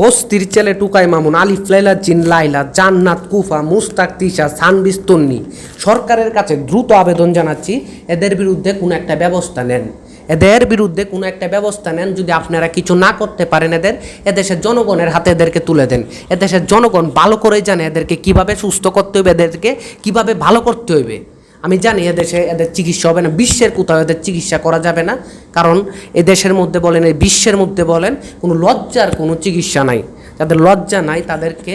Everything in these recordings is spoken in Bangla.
বস্তির ছেলে টুকাই মামুন, আলিফ, লাইলা, জিন, লাইলা, জান্নাত, কুফা, মুস্তাক, তিশা সানবিস তন্নি। সরকারের কাছে দ্রুত আবেদন জানাচ্ছি, এদের বিরুদ্ধে কোনো একটা ব্যবস্থা নেন। এদের বিরুদ্ধে কোনো একটা ব্যবস্থা নেন যদি আপনারা কিছু না করতে পারেন এদের, এদেশের জনগণের হাতে এদেরকে তুলে দেন। এদেশের জনগণ ভালো করেই জানে এদেরকে কীভাবে সুস্থ করতে হবে এদেরকে কীভাবে ভালো করতে হবে আমি জানি এদেশে এদের চিকিৎসা হবে না, বিশ্বের কোথাও এদের চিকিৎসা করা যাবে না, কারণ এদেশের মধ্যে বলেন, এই বিশ্বের মধ্যে বলেন, কোনো লজ্জার কোনো চিকিৎসা নাই। যাদের লজ্জা নাই, তাদেরকে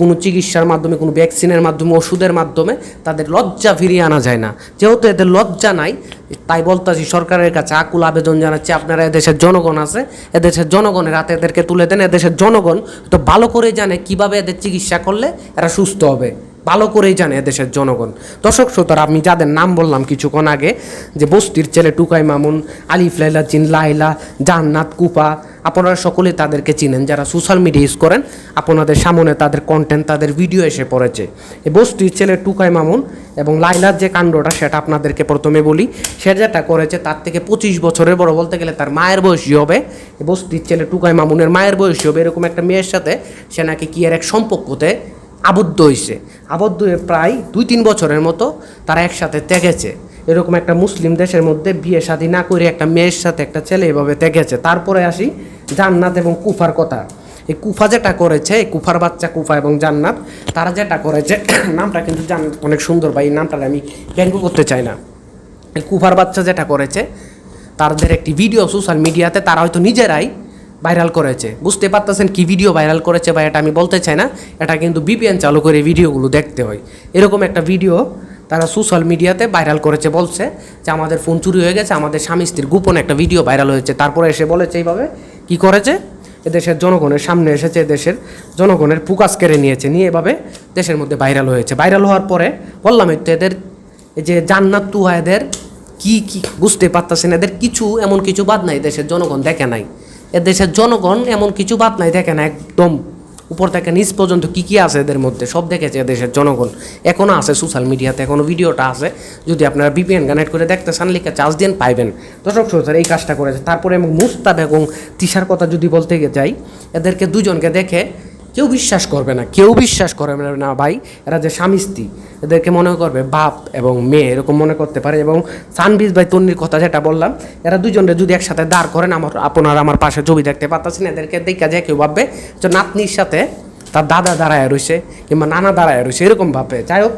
কোনো চিকিৎসার মাধ্যমে, কোনো ভ্যাকসিনের মাধ্যমে, ওষুধের মাধ্যমে তাদের লজ্জা ফিরিয়ে আনা যায় না। যেহেতু এদের লজ্জা নাই, তাই বলতাছি সরকারের কাছে আকুল আবেদন জানাচ্ছি, আপনারা এদেশের জনগণ আছে, এদেশের জনগণের হাতে এদেরকে তুলে দেন, এদেশের জনগণ তো ভালো করে জানে কীভাবে এদের চিকিৎসা করলে এরা সুস্থ হবে। ভালো করেই জানে এদেশের জনগণ। দর্শক শ্রোতারা, আমি যাদের নাম বললাম কিছুক্ষণ আগে, যে বস্তির ছেলে টুকাই মামুন, আলিফ, লাইলা, জিন লাইলা জান্নাত, কুপা, আপনারা সকলে তাদেরকে চিনেন, যারা সোশ্যাল মিডিয়া ইউজ করেন, আপনাদের সামনে তাদের কন্টেন্ট তাদের ভিডিও এসে পড়েছে। বস্তির ছেলে টুকাই মামুন এবং লাইলার যে কাণ্ডটা, সেটা আপনাদেরকে প্রথমে বলি। সে যেটা করেছে, তার থেকে পঁচিশ বছরের বড় বলতে গেলে তার মায়ের বয়সী হবে। বস্তির ছেলে টুকাই মামুনের মায়ের বয়সী হবে, এরকম একটা মেয়ের সাথে সে নাকি কি এর এক সম্পর্কতে আবদ্ধ হয়েছে আবদ্ধ হয়ে প্রায় দুই তিন বছরের মতো তারা একসাথে তেগেছে এরকম একটা মুসলিম দেশের মধ্যে বিয়ে শাদী না করে একটা মেয়ের সাথে একটা ছেলে এভাবে তেগেছে তারপরে আসি জান্নাত এবং কুফার কথা। এই কুফা যেটা করেছে, এই কুফার বাচ্চা কুফা এবং জান্নাত, তারা যেটা করেছে, নামটা কিন্তু জান্নাত অনেক সুন্দর বা এই নামটা আমি ব্যঙ্গ করতে চাই না। এই কুফার বাচ্চা যেটা করেছে, তাদের একটি ভিডিও সোশ্যাল মিডিয়াতে তারা হয়তো নিজেরাই ভাইরাল করেছে। বুঝতে পারতেছেন কি ভিডিও ভাইরাল করেছে বা এটা আমি বলতে চাই না। এটা কিন্তু বিপিএন চালু করে ভিডিওগুলো দেখতে হয়। এরকম একটা ভিডিও তারা সোশ্যাল মিডিয়াতে ভাইরাল করেছে, বলছে যে আমাদের ফোন চুরি হয়ে গেছে, আমাদের স্বামী স্ত্রীর গোপন একটা ভিডিও ভাইরাল হয়েছে। তারপরে এসে বলেছে এইভাবে কি করেছে? এদেশের জনগণের সামনে এসেছে দেশের জনগণের ফুকাস কেড়ে নিয়েছে। নিয়ে এভাবে দেশের মধ্যে ভাইরাল হয়েছে। ভাইরাল হওয়ার পরে বললাম তো এদের যে জান্নাত তুহা এদের কী, কি, বুঝতে পারতেছেন? এদের কিছু, এমন কিছু বাদ নাই। দেশের জনগণ দেখে নাই। এ দেশের জনগণ এমন কিছু বাদ নাই দেখে না একদম উপর থেকে নিচ পর্যন্ত কী কী আছে এদের মধ্যে, সব দেখেছে দেশের জনগণ। এখনও আছে সোশ্যাল মিডিয়াতে এখনও ভিডিওটা আছে। যদি আপনারা বিপিএন কানেক্ট করে দেখতে চান, লিখে চার্জ দিন, পাইবেন। দর্শক শ্রোতার, এই কাজটা করেছে। তারপরে এবং মুস্তাব এবং তিশার কথা যদি বলতে যাই, এদেরকে দুজনকে দেখে কেউ বিশ্বাস করবে না, কেউ বিশ্বাস করবে না ভাই, এরা যে স্বামী স্ত্রী, এদেরকে মনে করবে বাপ এবং মেয়ে, এরকম মনে করতে পারে এবং সানবিজ ভাই তন্নির কথা যেটা বললাম, এরা দুজনে যদি একসাথে দাঁড় করেন, আমার, আপনারা আমার পাশে ছবি দেখতে পাচ্ছেন এদেরকে দেখা যায় কেউ ভাববে যে নাতনির সাথে তার দাদা দাঁড়ায় রয়েছে কিংবা নানা দাঁড়ায় রয়েছে এরকম ভাবে যাই হোক,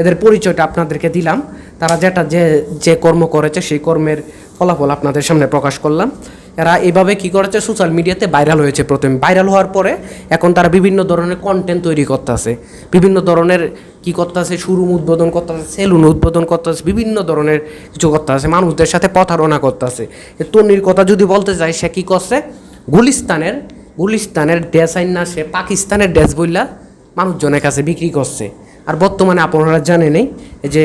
এদের পরিচয়টা আপনাদেরকে দিলাম, তারা যেটা যে যে কর্ম করেছে, সেই কর্মের ফলাফল আপনাদের সামনে প্রকাশ করলাম। এরা এভাবে কি করেছে? সোশ্যাল মিডিয়াতে ভাইরাল হয়েছে প্রথমে। ভাইরাল হওয়ার পরে এখন তারা বিভিন্ন ধরনের কন্টেন্ট তৈরি করতেছে। বিভিন্ন ধরনের কি করতেছে? শুরু উদ্বোধন করতেছে সেলুন উদ্বোধন করতেছে, বিভিন্ন ধরনের কিছু করতেছে, মানুষদের সাথে প্রতারণা করতেছে। তন্নির কথা যদি বলতে চাই সে কি করছে? গুলিস্তানের গুলিস্তানের ড্রেস আইন না, সে পাকিস্তানের ড্রেস বইলা মানুষজনের কাছে বিক্রি করছে। আর বর্তমানে আপনারা জানেনই যে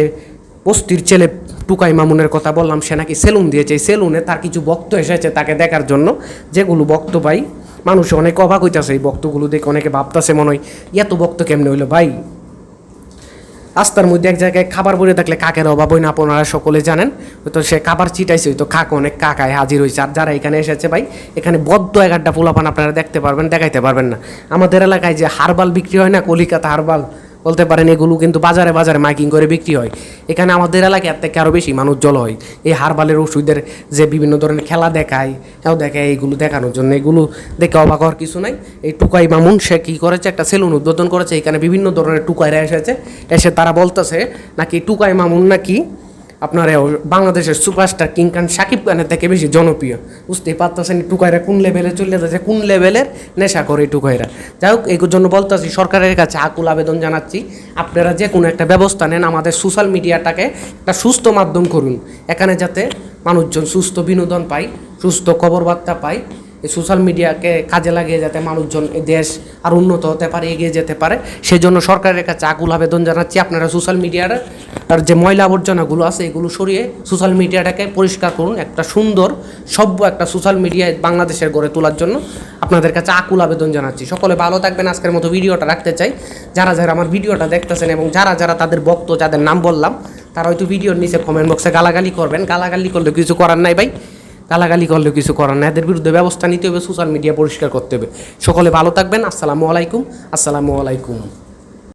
বস্তির ছেলে টুকাই মামুনের কথা বললাম, সে নাকি সেলুন দিয়েছে। এই সেলুনে তার কিছু বক্ত এসেছে তাকে দেখার জন্য। যেগুলো বক্ত পাই মানুষ অনেক অবাক হইতেছে এই বক্তগুলো দেখে, অনেকে ভাবতেছে মনে হয় এত বক্ত কেমনে হইল ভাই? রাস্তার মধ্যে এক জায়গায় খাবার পরে থাকলে কাকের অভাব হয় না, আপনারা সকলে জানেন। হয়তো সে খাবার চিটাইছে হয়তো কাক অনেক কাকায় হাজির হয়েছে। আর যারা এখানে এসেছে ভাই, এখানে বদ্ধ এগারটা পোলাপান আপনারা দেখতে পারবেন, দেখাইতে পারবেন না। আমাদের এলাকায় যে হারবাল বিক্রি হয় না, কলিকাতা হারবাল বলতে পারেন, এগুলো কিন্তু বাজারে বাজারে মাইকিং করে বিক্রি হয়। এখানে আমাদের এলাকায় এর থেকে আরও বেশি মানুষ জল হয়। এই হারবালের ওষুধের যে বিভিন্ন ধরনের খেলা দেখায়, এও দেখায় এইগুলো দেখানোর জন্য। এগুলো দেখে অবাক হওয়ার কিছু নাই। এই টুকাই মামুন, সে কী করেছে? একটা সেলুন উদ্বোধন করেছে। এখানে বিভিন্ন ধরনের টুকাইরা এসেছে। এসে তারা বলতেছে, নাকি টুকাই মামুন নাকি আপনার বাংলাদেশের সুপারস্টার কিং খান সাকিব খানের থেকে বেশি জনপ্রিয়। বুঝতেই পারতেছেন টুকাইরা কোন লেভেলে চলে যাচ্ছে, কোন লেভেলের নেশা করে টুকাইরা যাই হোক এই জন্য বলতেছি, সরকারের কাছে আকুল আবেদন জানাচ্ছি, আপনারা যে কোনো একটা ব্যবস্থা নেন আমাদের সোশ্যাল মিডিয়াটাকে একটা সুস্থ মাধ্যম করুন। এখানে যাতে মানুষজন সুস্থ বিনোদন পায়, সুস্থ খবর বার্তা পায়, এই সোশ্যাল মিডিয়াকে কাজে লাগিয়ে যাতে মানুষজন দেশ আর উন্নত হতে পারে, এগিয়ে যেতে পারে। সেই জন্য সরকারের কাছে আকুল আবেদন জানাচ্ছি, আপনারা সোশ্যাল মিডিয়ার আর যে ময়লা আবর্জনাগুলো আছে, এগুলো সরিয়ে সোশ্যাল মিডিয়াটাকে পরিষ্কার করুন। একটা সুন্দর, সভ্য একটা সোশ্যাল মিডিয়ায় বাংলাদেশের গড়ে তোলার জন্য আপনাদের কাছে আকুল আবেদন জানাচ্ছি। সকলে ভালো থাকবেন। আজকের মতো ভিডিওটা রাখতে চাই। যারা যারা আমার ভিডিওটা দেখতেছেন এবং যারা যারা তাদের বক্ত যাদের নাম বললাম, তারা হয়তো ভিডিওর নিচে কমেন্ট বক্সে গালাগালি করবেন। গালাগালি করলে কিছু করার নাই ভাই। গালাগালি করলে কিছু করার নাই। এদের বিরুদ্ধে ব্যবস্থা নিতে হবে সোশ্যাল মিডিয়া পরিষ্কার করতে হবে। সকলে ভালো থাকবেন। আসসালামু আলাইকুম। আসসালামু আলাইকুম।